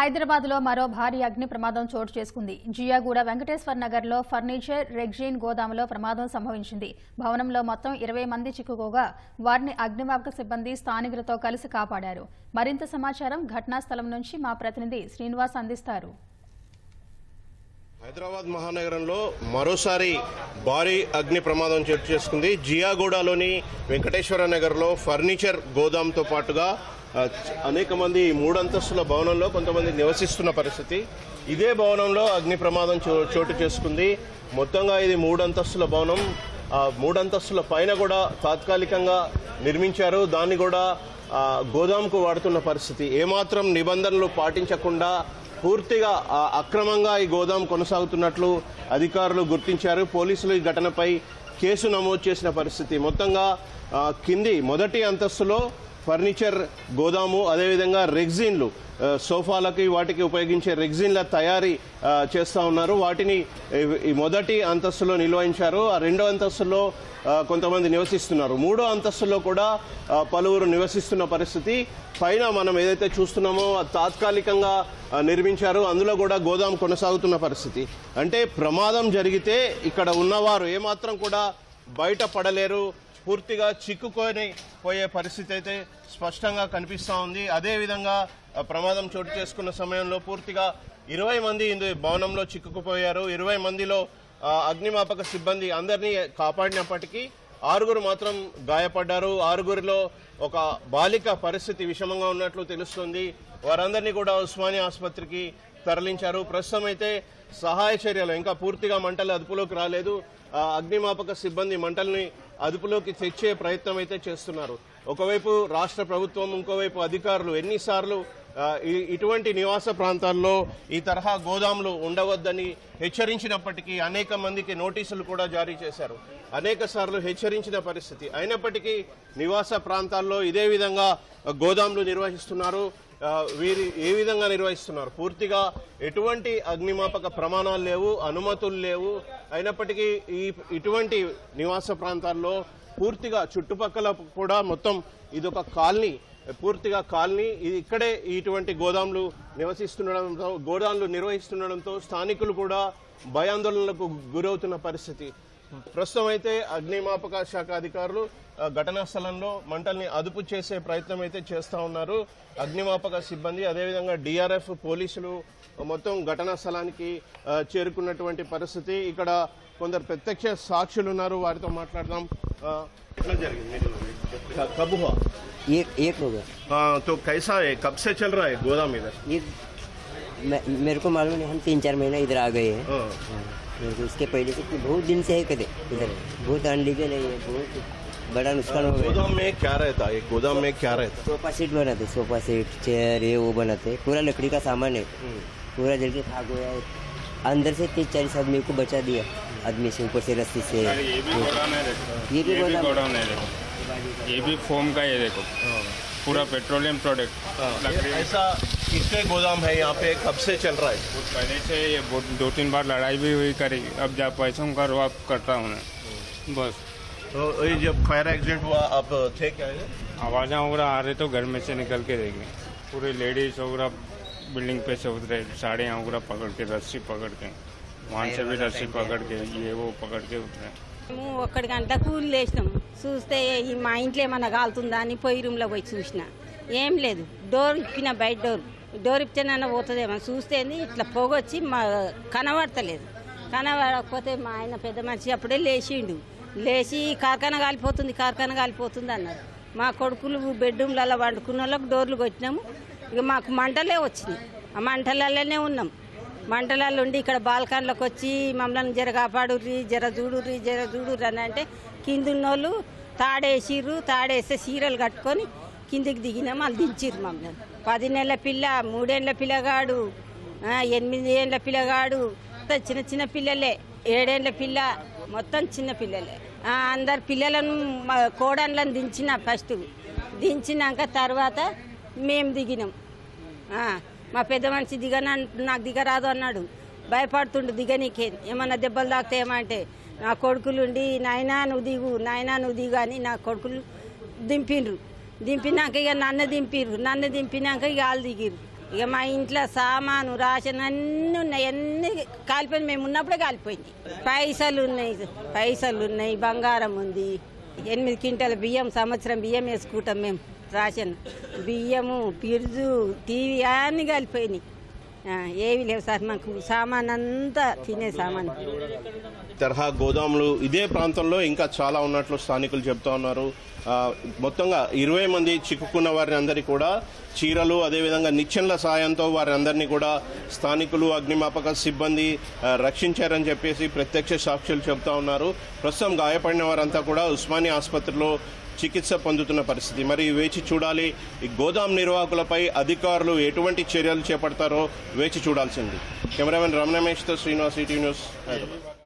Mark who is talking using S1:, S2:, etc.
S1: హైదరాబాద్లో మరో భారీ అగ్ని ప్రమాదం చోటు చేసుకుంది. జియాగూడ వెంకటేశ్వర నగర్లో ఫర్నిచర్ రెగ్జీన్ గోదాములో ప్రమాదం సంభవించింది. భవనంలో మొత్తం ఇరవై మంది చిక్కుకోగా వారిని అగ్నిమాపక సిబ్బంది స్థానికులతో కలిసి కాపాడారు. మరింత సమాచారం ఘటనా స్థలం నుంచి మా ప్రతినిధి శ్రీనివాస్ అందిస్తారు.
S2: హైదరాబాద్ మహానగరంలో మరోసారి భారీ అగ్ని ప్రమాదం చోటు చేసుకుంది. జియాగూడలోని వెంకటేశ్వర నగర్లో ఫర్నిచర్ గోదాంతో పాటుగా అనేక మంది మూడంతస్తుల భవనంలో కొంతమంది నివసిస్తున్న పరిస్థితి. ఇదే భవనంలో అగ్ని ప్రమాదం చో- చోటు చేసుకుంది. మొత్తంగా ఇది మూడంతస్తుల భవనం. ఆ మూడంతస్తుల పైన కూడా తాత్కాలికంగా నిర్మించారు. దాన్ని కూడా గోదాంకు వాడుతున్న పరిస్థితి. ఏమాత్రం నిబంధనలు పాటించకుండా పూర్తిగా అక్రమంగా ఈ గోదాం కొనసాగుతున్నట్లు అధికారులు గుర్తించారు. పోలీసులు ఈ ఘటనపై కేసు నమోదు చేసిన పరిస్థితి. మొత్తంగా కింది మొదటి అంతస్తులో ఫర్నిచర్ గోదాము అదేవిధంగా రెగ్జిన్లు సోఫాలకి వాటికి ఉపయోగించే రెగ్జిన్ల తయారీ చేస్తూ చేస్తా ఉన్నారు. వాటిని మొదటి అంతస్తులో నిల్వహించారు ఆ రెండో అంతస్తులో కొంతమంది నివసిస్తున్నారు. మూడో అంతస్తులో కూడా పలువురు నివసిస్తున్న పరిస్థితి. పైన మనం ఏదైతే చూస్తున్నామో తాత్కాలికంగా నిర్మించారు. అందులో కూడా గోదాం కొనసాగుతున్న పరిస్థితి. అంటే ప్రమాదం జరిగితే ఇక్కడ ఉన్నవారు ఏమాత్రం కూడా బయట పడలేరు. పూర్తిగా చిక్కుకొని పోయే పరిస్థితి అయితే స్పష్టంగా కనిపిస్తూ ఉంది. అదేవిధంగా ప్రమాదం చోటు చేసుకున్న సమయంలో పూర్తిగా ఇరవై మంది ఇందు భవనంలో చిక్కుకుపోయారు. ఇరవై మందిలో అగ్నిమాపక సిబ్బంది అందరినీ కాపాడినప్పటికీ ఆరుగురు మాత్రం గాయపడ్డారు. ఆరుగురిలో ఒక బాలిక పరిస్థితి విషమంగా ఉన్నట్లు తెలుస్తుంది. వారందరినీ కూడా ఉస్మానియా ఆసుపత్రికి తరలించారు. ప్రస్తుతం అయితే సహాయ చర్యలు. ఇంకా పూర్తిగా మంటలు అదుపులోకి రాలేదు. అగ్నిమాపక సిబ్బంది మంటల్ని అదుపులోకి తెచ్చే ప్రయత్నం అయితే చేస్తున్నారు. ఒకవైపు రాష్ట్ర ప్రభుత్వం ఇంకోవైపు అధికారులు ఎన్నిసార్లు ఇటువంటి నివాస ప్రాంతాల్లో ఈ తరహా గోదాములు ఉండవద్దని హెచ్చరించినప్పటికీ అనేక మందికి నోటీసులు కూడా జారీ చేశారు. అనేక సార్లు హెచ్చరించిన పరిస్థితి. అయినప్పటికీ నివాస ప్రాంతాల్లో ఇదే విధంగా గోదాములు నిర్వహిస్తున్నారు. వీరి ఏ విధంగా నిర్వహిస్తున్నారు? పూర్తిగా ఎటువంటి అగ్నిమాపక ప్రమాణాలు లేవు అనుమతులు లేవు. అయినప్పటికీ ఈ ఇటువంటి నివాస ప్రాంతాల్లో పూర్తిగా చుట్టుపక్కల కూడా మొత్తం ఇదొక కాలనీ పూర్తిగా కాలనీ. ఇది ఇక్కడే ఇటువంటి గోదాంలు నివసిస్తుండడంతో గోదాంలు నిర్వహిస్తుండడంతో స్థానికులు కూడా భయాందోళనలకు గురవుతున్న పరిస్థితి. ప్రస్తుతం అయితే అగ్నిమాపక శాఖ అధికారులు ఘటనా స్థలంలో మంటల్ని అదుపు చేసే ప్రయత్నం అయితే చేస్తూ ఉన్నారు. అగ్నిమాపక సిబ్బంది అదేవిధంగా డిఆర్ఎఫ్ పోలీసులు మొత్తం ఘటనా స్థలానికి చేరుకున్నటువంటి పరిస్థితి. ఇక్కడ కొందరు ప్రత్యక్ష సాక్షులు ఉన్నారు వారితో మాట్లాడదాం. कब हुआ
S3: एक एक हो गया
S2: हाँ तो कैसा
S3: मेरे को इसके पहले से बहुत दिन से है कदे इधर। बहुत अनलीगल है ये बहुत बड़ा नुकसान हो गया।
S2: गोदाम में क्या रहता है? गोदाम में क्या रहता
S3: सोफा सेट बनाते सोफा सेट चेयर ये वो बनाते। पूरा लकड़ी का सामान है।
S2: है
S3: पूरा जल के खाक गया है। अंदर से तीस चालीस आदमी को बचा दिया। आदमी से ऊपर से रस्सी से।
S4: ये भी गोडाउन है
S3: ये भी गोदाम-
S4: है। देखो। ये भी फोम का ये देखो। पूरा पेट्रोलियम प्रोडक्ट।
S2: ऐसा कितने गोदाम है यहाँ पे कब से चल रहा है?
S4: पहले से ये दो तीन बार लड़ाई भी हुई करी। अब जा पैसों का रोक करता हूँ मैं। बस।
S2: तो ये जब फायर एक्सीडेंट हुआ आप थे क्या है
S4: आवाज़ें वगैरह आ रहे तो घर में से निकल के देखे। पूरे लेडीज़ वगैरह बिल्डिंग पे से उतरे साड़ियाँ वगैरह पकड़ के रस्सी पकड़ के वहाँ से भी रस्सी पकड़ के ये वो पकड़ के उतरे।
S5: మేము ఒక్కడి గంట కూలి లేచినాం. చూస్తే మా ఇంట్లో ఏమన్నా కాలుతుందా అని పొయ్యి రూమ్లో పోయి చూసిన. ఏం లేదు. డోర్ ఇప్పిన బయట డోర్. డోర్ ఇప్పితేనన్నా పోతుందేమో. చూస్తే ఇట్లా పొగొచ్చి మా కనబడతలేదు. కనబడకపోతే మా ఆయన పెద్ద మనిషి అప్పుడే లేచిండు. లేచి కార్ఖాన కాలిపోతుంది కార్ఖాన కాలిపోతుంది అన్నారు. మా కొడుకులు బెడ్రూమ్లలో వండుకున్న వాళ్ళకి డోర్లు కొట్టినాము. ఇక మాకు మంటలే వచ్చినాయి. ఆ మంటలలోనే ఉన్నాం. మంటలాలు ఉండి ఇక్కడ బాల్కన్లోకి వచ్చి మమ్మల్ని జర కాపాడుర్రి జర చూడుర్రి జర చూడుర్రి అని అంటే కిందున్నోళ్ళు తాడేసిర్రు తాడేస్తే చీరలు కట్టుకొని కిందికి దిగినాం వాళ్ళు దించిర్రు మమ్మల్ని. పది నెలల పిల్ల మూడేళ్ళ పిల్లగాడు ఎనిమిది ఏళ్ళ పిల్లగాడు చిన్న చిన్న పిల్లలే. ఏడేళ్ళ పిల్ల మొత్తం చిన్న పిల్లలే. అందరు పిల్లలను మా కోడన్లను దించిన ఫస్ట్. దించినాక తర్వాత మేము దిగినాం. మా పెద్ద మనిషి దిగన నాకు దిగరాదు అన్నాడు. భయపడుతుండు దిగనీకే ఏమన్నా దెబ్బలు తాకుతాయేమంటే ఏమంటే నా కొడుకులుండి నాయనా నువ్వు దిగు నాయనా నువ్వు దిగు అని నా కొడుకులు దింపిండ్రు. దింపినాక ఇక నన్ను దింపిర్రు. నన్ను దింపినాక ఇక వాళ్ళు దిగిర్రు. ఇక మా ఇంట్లో సామాను రాసిన అన్నీ ఉన్నాయి. అన్నీ కాలిపోయింది మేము ఉన్నప్పుడే కాలిపోయింది పైసలు ఉన్నాయి. పైసలు ఉన్నాయి. బంగారం ఉంది. ఎనిమిది క్వింటాల బియ్యం సంవత్సరం బియ్యం వేసుకుంటాం మేము. రాషన్ బియ్యము పిర్జు టీవీ అన్నీ కాలిపోయినాయి. ఏవి లేవు సార్ మాకు. సామాన్ అంతా తినే సామాన్.
S2: తరహా గోదాములు ఇదే ప్రాంతంలో ఇంకా చాలా ఉన్నట్లు స్థానికులు చెప్తా ఉన్నారు. మొత్తంగా ఇరవై మంది చిక్కుకున్న వారిని అందరి కూడా చీరలు అదేవిధంగా నిచ్చెన్ల సాయంతో వారి అందరినీ కూడా స్థానికులు అగ్నిమాపక సిబ్బంది రక్షించారని చెప్పేసి ప్రత్యక్ష సాక్షులు చెప్తా ఉన్నారు. ప్రస్తుతం గాయపడిన వారంతా కూడా ఉస్మానియా ఆసుపత్రిలో చికిత్స పొందుతున్న పరిస్థితి. మరి వేచి చూడాలి ఈ గోదాం నిర్వాహకులపై అధికారులు ఎటువంటి చర్యలు చేపడతారో వేచి చూడాల్సింది. కెమెరామెన్ రమణమేష్తో శ్రీనివాస్ ఈటీ న్యూస్ హైదరాబాద్.